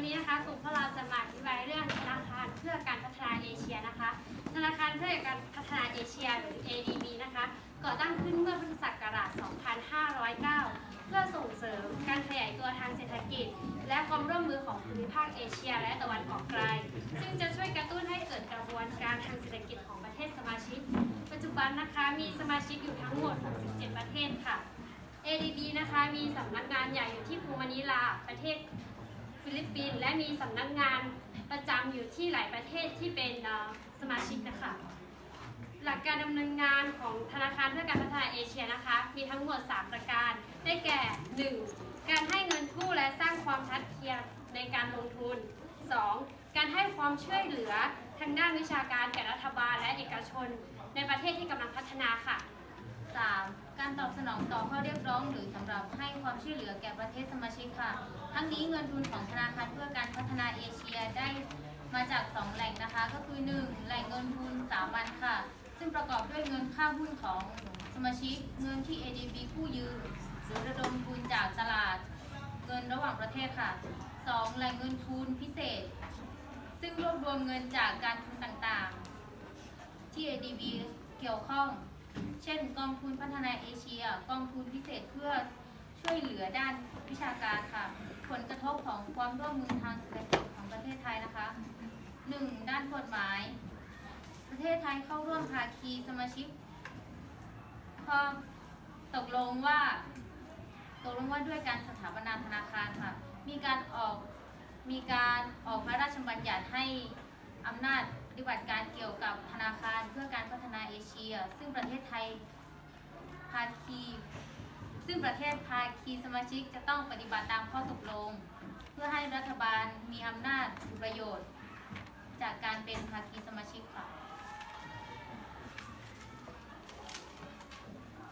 วันนี้นะคะกลุ่มพวกเราจะมาอธิบายเรื่องธนาคารเพื่อการพัฒนาเอเชียนะคะ ธนาคารเพื่อการพัฒนาเอเชียหรือ ADB นะคะก่อตั้งขึ้นเมื่อพุทธศักราช 2509 เพื่อส่งเสริมการขยายตัวทางเศรษฐกิจ และความร่วมมือของภูมิภาคเอเชีย และตะวันออกไกลซึ่งจะช่วยกระตุ้นให้เกิดกระบวนการทางเศรษฐกิจของประเทศสมาชิก ปัจจุบันนะคะมีสมาชิกอยู่ทั้งหมด 67 ประเทศค่ะ ADB นะคะมีสำนักงานใหญ่อยู่ที่กรุงมะนิลาประเทศ ฟิลิปปินส์และมีสำนักงานประจำอยู่ที่หลายประเทศที่เป็นสมาชิกนะคะหลักการดำเนินงานของธนาคารเพื่อการพัฒนาเอเชียนะคะ มีทั้งหมด 3 ประการ ได้แก่ 1. การให้เงินกู้และสร้างความทัดเทียมในการลงทุน 2. การให้ความช่วยเหลือทางด้านวิชาการแก่รัฐบาลและเอกชน ในประเทศที่กำลังพัฒนาค่ะ 3. การตอบสนองต่อข้อเรียกร้องหรือสำหรับให้ความช่วยเหลือแก่ประเทศสมาชิกค่ะ ทั้งนี้เงินทุนของธนาคารเพื่อการพัฒนาเอเชียได้มาจาก 2 แหล่งนะคะ ก็คือ 1. แหล่งเงินทุนสามัญค่ะ ซึ่งประกอบด้วยเงินค่าหุ้นของสมาชิก เงินที่ ADB กู้ยืมหรือระดมทุนจากตลาด เงินระหว่างประเทศค่ะ 2. แหล่งเงินทุนพิเศษ ซึ่งรวบรวมเงินจากการทุนต่างๆ ที่ ADB เกี่ยวข้อง เช่น กองทุนพัฒนาเอเชีย กองทุนพิเศษเพื่อช่วยเหลือด้านวิชาการค่ะ ผลกระทบของความร่วมมือทางเศรษฐกิจของประเทศไทยนะคะ 1. ด้านกฎหมาย ประเทศไทยเข้าร่วมภาคีสมาชิกพอตกลงว่า ตกลงว่าด้วยการสถาปนาธนาคารค่ะ มีการออกมีการออกพระราชบัญญัติให้อำนาจปฏิบัติการเกี่ยวกับธนาคารเพื่อการพัฒนาเอเชีย ซึ่งประเทศไทยภาคี ซึ่งประเทศภาคีสมาชิกจะต้องปฏิบัติตามข้อตกลง เพื่อให้รัฐบาลมีอำนาจประโยชน์ จากการเป็นภาคีสมาชิกค่ะ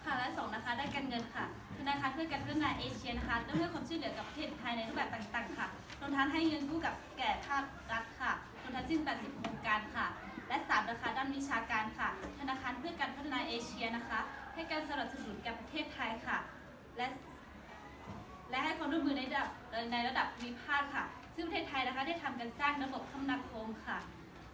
ค่ะและสองนะคะได้านการเงินค่ะธนาคารเพื่อการพัฒนาเอเชียนะคะต้องให้ความช่วยเหลือกับประเทศไทยในรูปแบบต่างๆ ค่ะรวมทั้งให้เงินกู้กับแก่ภาครัฐค่ะรวมทั้งสิ้น80 การค่ะ และ3นะคะด้านวิชาการค่ะ ธนาคารเพื่อการพัฒนาเอเชียนะคะ ให้การสนับสนุนกับประเทศไทยค่ะ และและให้ความร่วมมือในระดับในระดับภูมิภาคค่ะ ซึ่งประเทศไทยนะคะได้ทำการสร้างระบบคมนาคมค่ะ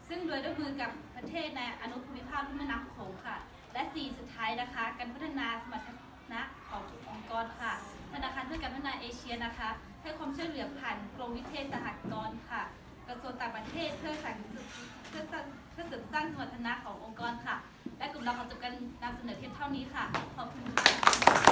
ซึ่งโดยร่วมมือกับประเทศในอนุภูมิภาคลุ่มแม่น้ำโขงค่ะ และ 4 สุดท้ายนะคะ การพัฒนาสมรรถนะของทุกองค์กรค่ะ ธนาคารเพื่อการพัฒนาเอเชียนะคะ ให้ความช่วยเหลือผ่านกรมวิเทศสหกรณ์ค่ะ กระทรวงต่างประเทศเพื่อสั่งเพื่อสร้างเพื่อเสริมสร้างสมรรถนะขององค์กรค่ะ และกลุ่มเราขอจบการนำเสนอเพียงเท่านี้ค่ะ ขอบคุณค่ะ